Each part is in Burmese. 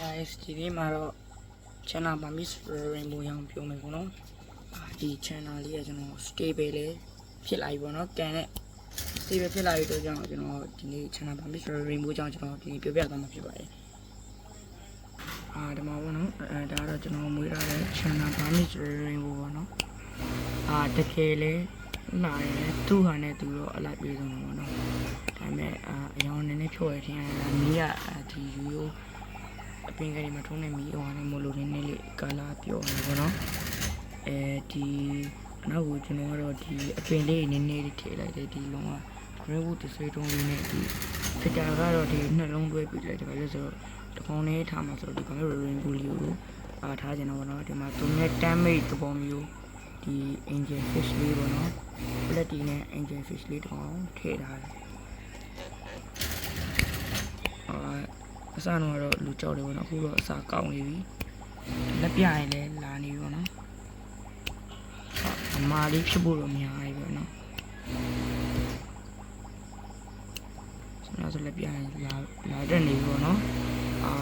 guys ဒီနေ့မှာတော့ channel မှာ Miss Rainbow ရောင်းပြောမယ်ပေါ့နော်အာဒီ channel လေးကကျွန်တော် stable လေးဖြစ်လာပြီပေါ့နော်ကန်တဲ့ stable ဖြစ်လာပြီတော့ကျွန်တော်ကျွန်တော်ဒီနေ့ channel မှာ Miss Rainbow ကြောင့်ကျွန်တော်ဒီနေ့ပြောပြသွားမှာဖြစ်ပါတယ်အာဒီမှာပေါ့နော်အဲဒါကတော့ကျွန်တော်မွေးထားတဲ့ channel မှာ Miss Rainbow ပေါ့နော်အာတကယ်လေလာရင်သူ့ဟာနဲ့သူတော့အလိုက်ပြေးဆုံးတော့ပေါ့နော်ဒါပေမဲ့အာအရောင်နည်းနည်းဖြော်ရထင်ရတာမီးကအာဒီယူရို အပင်ကလေးမှာထုံးနေမီးဟိုဟာနဲ့မို့လို့နည်းနည်းလေးကာလာပြောနေပေါ့နော်အဲဒီအနောက်ကိုကျွန်တော်ကတော့ဒီအပင်လေးနည်းနည်းလေးထည့်လိုက်တယ်ဒီလုံးက greenwood တစ်စိတုံးလေးနဲ့ဒီဖစ်တာကတော့ဒီနှလုံးတွဲပြီးလိုက်တယ်ဘာလို့လဲဆိုတော့တကောင်းလေးထားမှာဆိုတော့ဒီကောင်လေး rainbow လေးကိုအာထားကြတယ်ပေါ့နော်ဒီမှာသူနဲ့ damage သဘောမျိုးဒီ angel fish လေးပေါ့နော် black tea နဲ့ angel fish လေးတကောင်ထည့်ထားတယ်အာ အစတော့ကတော့လူကြောက်တယ်ပေါ့နော်အခုတော့အစာကောင်းနေပြီလက်ပြရင်လည်းလာနေပြီပေါ့နော်အမားလေးဖြစ်ဖို့တော့များပြီပေါ့နော်ကျွန်တော်ဆိုလက်ပြရင်လာလာတက်နေပြီပေါ့နော်အာ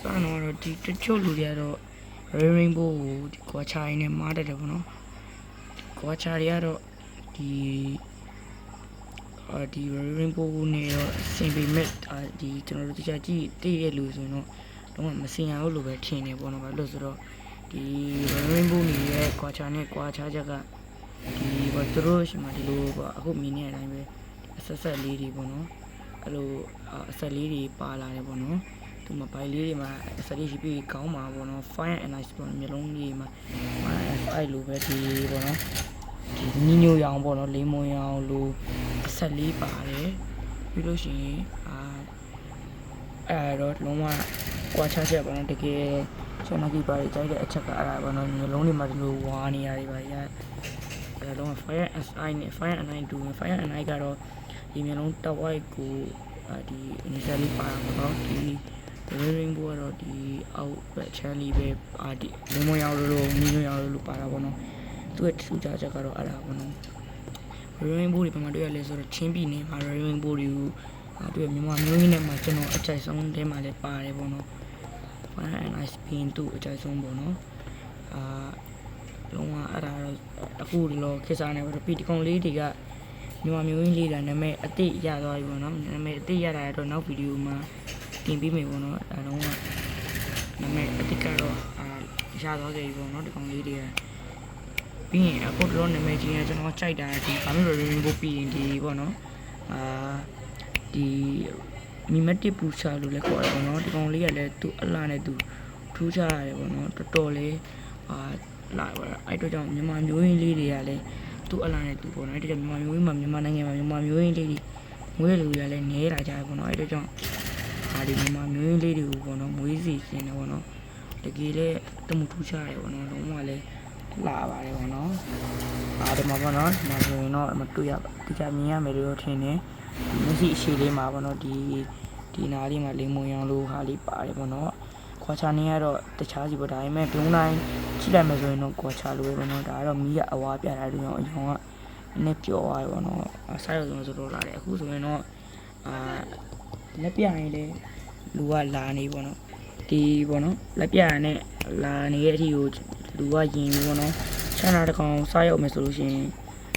စတော့တော့ဒီတချို့လူတွေကတော့ rainbow ကိုဒီကွာချိုင်းနဲ့မားတယ်ပေါ့နော်ကွာချာတွေကတော့ဒီအာ ဒီ rainbow နဲ့တော့စင်ပေမဲ့အာဒီကျွန်တော်တို့တရားကြည့်တည့်ရလို့ဆိုရင်တော့တော့မစင်ရဘူးလို့ပဲထင်နေပေါ့နော်ဘာလို့ဆိုတော့ဒီ rainbow နေရဲ့ကွာချာနဲ့ကွာချာချက်ကဒီဘာသူတို့ရှိမှဒီလိုပေါ့အခုမြင်နေတဲ့အတိုင်းပဲအဆက်ဆက်လေးတွေပေါ့နော်အဲ့လိုအဆက်လေးတွေပါလာတယ်ပေါ့နော်သူမပိုင်လေးတွေမှာအဆက်လေးရှိပြီးကောင်းမှာပေါ့နော် fine and nice ပေါ့မျိုးလုံးလေးမှာအဲ့လိုပဲဒီပေါ့နော်ဒီနီညိုရောင်ပေါ့နော်လေးမွန်ရောင်လို အဆက်လေးပါတယ်ပြီးလို့ရှိရင်အာအဲ့တော့လုံးဝကွာခြားချက်ပေါ့နော်တကယ်ကျွန်တော်ဒီပါတယ်ကြိုက်တဲ့အချက်ကအဲ့ဒါပေါ့နော်မျိုးလုံးတွေမှာဒီလိုဝါနေရတယ်ပါရအဲ့တော့ fire SI နဲ့ fire and I 2 fire and I ကတော့ဒီမျိုးလုံးတဝိုက်ကိုအာဒီ initially ပါတာပေါ့နော်ဒီ the rainbow ကတော့ဒီအောက်ဘက် channel ပဲအာဒီလေးမွန်ရောင်လိုလိုနီညိုရောင်လိုလိုပါတာပေါ့နော်သူ့ရဲ့ထူးခြားချက်ကတော့အဲ့ဒါပေါ့နော် rainbow တွေဘယ်မှာတွေ့ရလဲဆိုတော့ချင်းပြည်နယ်မှာ rainbow တွေကိုအာတွေ့ရမြန်မာမျိုးရင်းနဲ့မှာကျွန်တော်အကြိုက်ဆုံးတဲမှာလည်းပါတယ်ပေါ့နော် fire and ice pin သူ့အကြိုက်ဆုံးပေါ့နော်အာလုံးဝအဲ့ဒါတော့အခုဒီလိုခေတ်စားနေပါတော့ပြီးဒီကောင်လေးတွေကမြန်မာမျိုးရင်းလေးကနာမည်အတိရသွားပြီပေါ့နော်နာမည်အတိရတာတော့နောက်ဗီဒီယိုမှာတင်ပေးမယ်ပေါ့နော်အဲတော့နာမည်အတိကတော့အာရသွားကြပြီပေါ့နော်ဒီကောင်လေးတွေက ပြီးရင်အခုတော့နာမည်ကြီးကကျွန်တော်ကြိုက်တာဒီဘာလို့လဲ rainbow ပြီးရင်ဒီပေါ့နော်အာဒီမီမက်တစ်ပူချာလို့လည်းခေါ်တယ်ပေါ့နော်ဒီကောင်လေးကလည်းသူအလားနဲ့သူထူးခြားရတယ်ပေါ့နော်တော်တော်လေးအာလာပါအဲ့တော့ကြောင့်မြန်မာမျိုးရင်းလေးတွေကလည်းသူအလားနဲ့သူပေါ့နော်အဲ့ဒါကြောင့်မြန်မာမျိုးရင်းမှာမြန်မာနိုင်ငံမှာမြန်မာမျိုးရင်းလေးတွေမွေးလူတွေကလည်းနေလာကြတယ်ပေါ့နော်အဲ့ဒါကြောင့်အာဒီမြန်မာမျိုးရင်းလေးတွေကိုပေါ့နော်မွေးစီရှင်တယ်ပေါ့နော်တကယ်လည်းတမှုထူးခြားတယ်ပေါ့နော်လုံးဝလည်း လာပါတယ်ပေါ့နော်အားဒီမှာပေါ့နော်ဒီမှာဆိုရင်တော့မတွေ့ရပါဒီကမြင်ရမယ်လို့ထင်တယ်ဒီမျက်စိအရှိလေးမှာပေါ့နော်ဒီဒီနားလေးမှာလိမ်မွန်ရောင်လို့ဟာလေးပါတယ်ပေါ့နော်ခွာချနေရတော့တခြားစီပေါ့ဒါပေမဲ့ဘုံတိုင်းကြည့်လိုက်မယ်ဆိုရင်တော့ခွာချလို့ပဲပေါ့နော်ဒါကတော့မီးကအဝါပြတာတူအောင်အရောင်ကနည်းပျော်သွားတယ်ပေါ့နော်ဆိုင်ရုံဆိုတော့လာတယ်အခုဆိုရင်တော့အာလက်ပြရင်လေလူကလာနေပေါ့နော်ဒီပေါ့နော်လက်ပြရနဲ့လာနေတဲ့အထိကို လူကယင်နေပေါ့နော်ချမ်းသာတကောင်စားရောက်မယ်ဆိုလို့ရှိရင်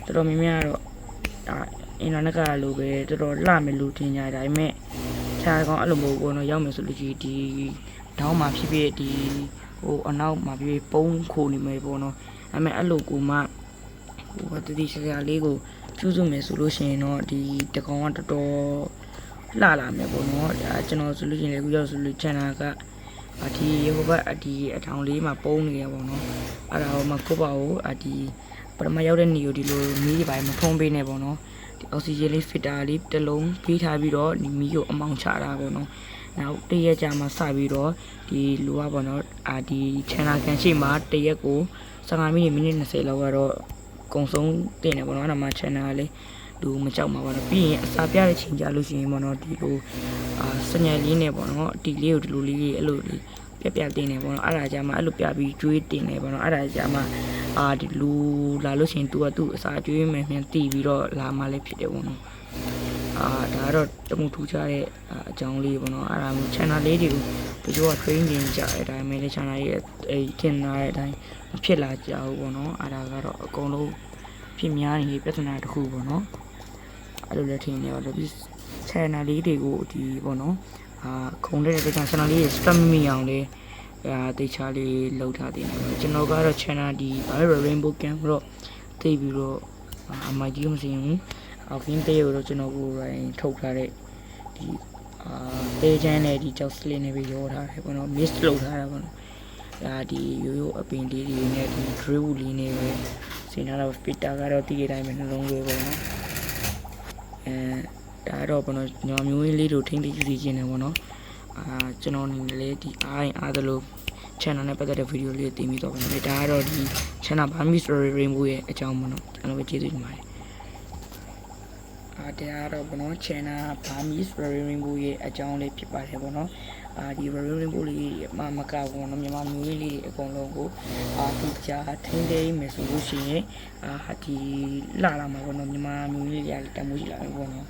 တော်တော်များများတော့အာအင်တာနက်ကလိုပဲတော်တော်လှမယ်လို့ထင်ကြတယ်ဒါပေမဲ့ချမ်းသာတကောင်အဲ့လိုမဟုတ်ဘူးပေါ့နော်ရောက်မယ်ဆိုလို့ရှိရင်ဒီတောင်းမှာဖြစ်ဖြစ်ဒီဟိုအနောက်မှာဖြစ်ဖြစ်ပုံးခိုနေမယ်ပေါ့နော်အဲ့မဲ့အဲ့လိုကိုမှဟိုတတိစရာလေးကိုကျူးစုမယ်ဆိုလို့ရှိရင်တော့ဒီတကောင်ကတော်တော်လှလာမယ်ပေါ့နော်ဒါကျွန်တော်ဆိုလို့ရှိရင်လည်းအခုရောက်ဆိုလို့ချမ်းသာကအ ဒီဟိုဘက်အဒီအထောင်လေးမှာပုံးနေရပါတော့အဲ့ဒါဟိုမှာကိုပါကိုအဒီပထမရောက်တဲ့နေကိုဒီလိုမီးတွေပိုင်းမဖုံးပေးနေပေါ့နော်ဒီအောက်ဆီဂျင်လေးဖစ်တာလေးတစ်လုံးပေးထားပြီးတော့ဒီမီးကိုအမောင်ချတာပေါ့နော်နောက်တရက်ကြာမှစပြီးတော့ဒီလူကပေါ့နော်အာဒီ channel ကန်ရှိမှာတရက်ကို15မိနစ်မိနစ်20လောက်ကတော့ကုံဆုံးတင်နေပေါ့နော်အဲ့ဒါမှ channel လေး လူမကြောက်မှာပေါ့နော်ပြီးရင်အစာပြတဲ့ချိန်ကြလို့ရှိရင်ပေါ့နော်ဒီလိုအာစညက်လေးနဲ့ပေါ့နော်အတီလေးကိုဒီလိုလေးအဲ့လိုလေးပြပြတင်နေပေါ့နော်အဲ့ဒါကြမှာအဲ့လိုပြပြီးကျွေးတင်နေပေါ့နော်အဲ့ဒါကြမှာအာဒီလူလာလို့ရှိရင် तू ကသူ့အစာကျွေးမယ်မြန်တီးပြီးတော့လာမှလည်းဖြစ်တယ်ပေါ့နော်အာဒါကတော့တမှုထူးခြားတဲ့အကြောင်းလေးပေါ့နော်အဲ့ဒါမျိုး channel လေးတွေကိုတချို့က train နေကြတဲ့အတိုင်းပဲလေ channel ရဲ့အဲ့ထင်လာတဲ့အတိုင်းမဖြစ်လာကြဘူးပေါ့နော်အဲ့ဒါကတော့အကုန်လုံးဖြစ်များနေတဲ့ပြဿနာတစ်ခုပေါ့နော် အဲ့လိုလည်းထင်နေတော့ဒီ channel လေးတွေကိုဒီပေါ့နော်အာခုံတဲ့တဲ့ channel လေးတွေ spam မရအောင်လေအာတေချာလေးလောက်ထားတင်တယ်ကျွန်တော်ကတော့ channel ဒီ Rainbow Camp တော့သိပြီးတော့အမိုက်ကြီးမစင်ဘူးအော်ကင်းတေးကိုတော့ကျွန်တော်ကိုယ်တိုင်ထုတ်ထားတဲ့ဒီအာတေးချမ်းနဲ့ဒီကြောက်စလင်းနဲ့ပဲရောထားတယ်ပေါ့နော် mist လုပ်ထားတာပေါ့နော်ဒါဒီရိုးရိုးအပင်လေးတွေနဲ့ဒီ drill လေးနဲ့ပဲစင်ထားတော့ filter ကတော့တည်ရတိုင်းပဲနှလုံးသွေးပေါ့နော် အဲဒါတော့ပေါ့နော်ညောင်မျိုးလေးတို့ထိမ့်သိကြည့်ခြင်းတယ်ပေါ့နော်အာကျွန်တော်အနေနဲ့လေဒီအားရင်အားသလို channel နဲ့ပတ်သက်တဲ့ဗီဒီယိုလေးတင်ပြီးတော့ပါမယ်ဒါကတော့ဒီ channel Bami Story Rainbow ရဲ့အကြောင်းပေါ့နော်ကျွန်တော်ပဲကျေးဇူးတင်ပါတယ်အားတရားတော့ဘောနော် channel Bami Story Rainbow ရဲ့အကြောင်းလေးဖြစ်ပါတယ်ပေါ့နော် အာဒီ Rainbow လေးမမကဘောနော်မြန်မာမျိုးလေးတွေအကုန်လုံးကိုအာဒီကြားထင်းသေးမယ်ဆိုလို့ရှိရင်အာဒီလာလာမှာပေါ့နော်မြန်မာမျိုးလေးတွေကတမိုးရှိလာမယ်ပေါ့နော်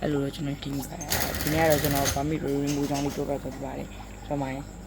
အဲ့လိုတော့ကျွန်တော်တင်ပါတယ်ဒီနေ့ကတော့ကျွန်တော် Bami Rainbow ကြောင်းလေးပြောပြသွားပါတယ်ကျွန်တော်